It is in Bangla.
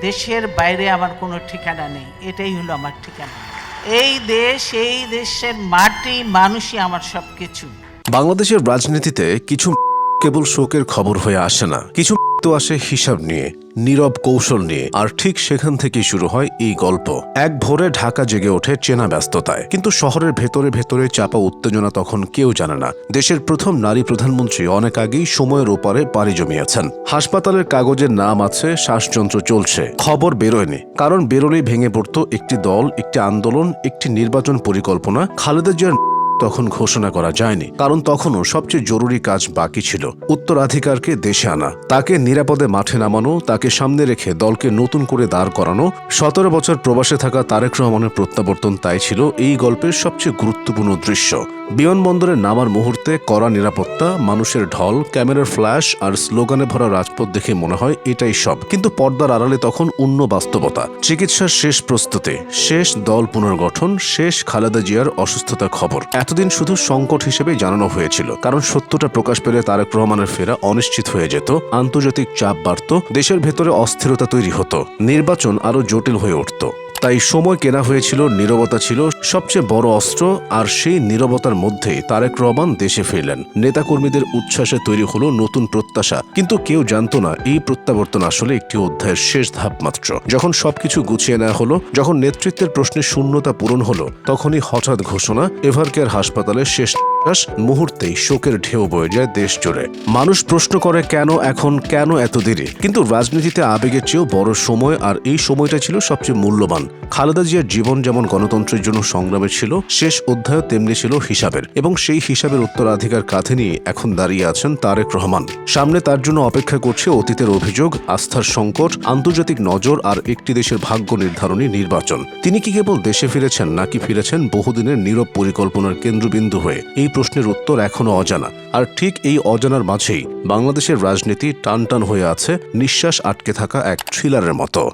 দেশের বাইরে আমার কোনো ঠিকানা নেই। এটাই হলো আমার ঠিকানা। এই দেশ, এই দেশের মাটি, মানুষই আমার সব কিছু বাংলাদেশের রাজনীতিতে কিছু কেবল শোকের খবর হয়ে আসে না। কিছু তো আসে হিসাব নিয়ে, নীরব কৌশল নিয়ে, আর ঠিক সেখান থেকেই শুরু হয় এই গল্প। এক ভোরে ঢাকা জেগে ওঠে চেনা ব্যস্ততায়। কিন্তু শহরের ভেতরে ভেতরে চাপা উত্তেজনা তখন কেউ জানে না। দেশের প্রথম নারী প্রধানমন্ত্রী অনেক আগেই সময়ের ওপারে পাড়ি জমিয়েছেন। হাসপাতালের কাগজের নাম আছে, শ্বাসযন্ত্র চলছে। খবর বেরোয়নি। কারণ বেরোলেই ভেঙে পড়তো একটি দল, একটি আন্দোলন, একটি নির্বাচন পরিকল্পনা। খালেদা জিয়ার তখন ঘোষণা করা যায়নি। কারণ তখনও সবচেয়ে জরুরি কাজ বাকি ছিল উত্তরাধিকারকে দেশে আনা। তাকে নিরাপদে মাঠে নামানো, তাকে সামনে রেখে দলকে নতুন করে দাঁড় করানো, সতেরো বছর প্রবাসে থাকা তারেক রহমানের প্রত্যাবর্তন তাই ছিল এই গল্পের সবচেয়ে গুরুত্বপূর্ণ দৃশ্য। বিমানবন্দরে নামার মুহূর্তে কড়া নিরাপত্তা, মানুষের ঢল, ক্যামেরার ফ্ল্যাশ আর স্লোগানে ভরা রাজপথ দেখে মনে হয় এটাই সব। কিন্তু পর্দার আড়ালে তখন অন্য বাস্তবতা। চিকিৎসার শেষ প্রস্তুতি, শেষ দল পুনর্গঠন, শেষ খালেদা জিয়ার অসুস্থতা খবর। এতদিন শুধু সংকট হিসেবে জানানো হয়েছিল, কারণ সত্যটা প্রকাশ পেলে তারেক রহমানের ফেরা অনিশ্চিত হয়ে যেত, আন্তর্জাতিক চাপ বাড়ত, দেশের ভেতরে অস্থিরতা তৈরি হতো, নির্বাচন আরও জটিল হয়ে উঠত। তাই সময় কেনা হয়েছিল, নীরবতা ছিল সবচেয়ে বড় অস্ত্র আর সেই নীরবতার মধ্যেই তারেক রহমান দেশে ফিরলেন। নেতাকর্মীদের উচ্ছ্বাসে তৈরি হলো নতুন প্রত্যাশা। কিন্তু কেউ জানতো না, এই প্রত্যাবর্তন আসলে একটি অধ্যায়ের শেষ ধাপ মাত্র। যখন সবকিছু গুছিয়ে নেওয়া হলো, যখন নেতৃত্বের প্রশ্নে শূন্যতা পূরণ হলো, তখনই হঠাৎ ঘোষণা, এভারকেয়ার হাসপাতালে শেষ মুহূর্তেই শোকের ঢেউ বয়ে যায় দেশ জুড়ে। মানুষ প্রশ্ন করে কেন এখন, কেন এত দেরি? কিন্তু রাজনীতিতে আবেগের চেয়েও বড় সময়, আর এই সময়টা ছিল সবচেয়ে মূল্যবান। খালেদা জিয়ার জীবন যেমন গণতন্ত্রের জন্য ছিল, শেষ অধ্যায় তেমনি ছিল হিসাবের। এবং সেই হিসাবের উত্তরাধিকার কাঁধে নিয়ে এখন দাঁড়িয়ে আছেন তারেক রহমান। সামনে তার জন্য অপেক্ষা করছে অতীতের অভিযোগ, আস্থার সংকট, আন্তর্জাতিক নজর, আর একটি দেশের ভাগ্য নির্ধারণী নির্বাচন। তিনি কি কেবল দেশে ফিরেছেন, নাকি ফিরেছেন বহুদিনের নীরব পরিকল্পনার কেন্দ্রবিন্দু হয়ে? এই প্রশ্নের উত্তর এখনও অজানা। আর ঠিক এই অজানার মাঝেই বাংলাদেশের রাজনীতি টান টান হয়ে আছে, নিঃশ্বাস আটকে থাকা এক থ্রিলারের মতো।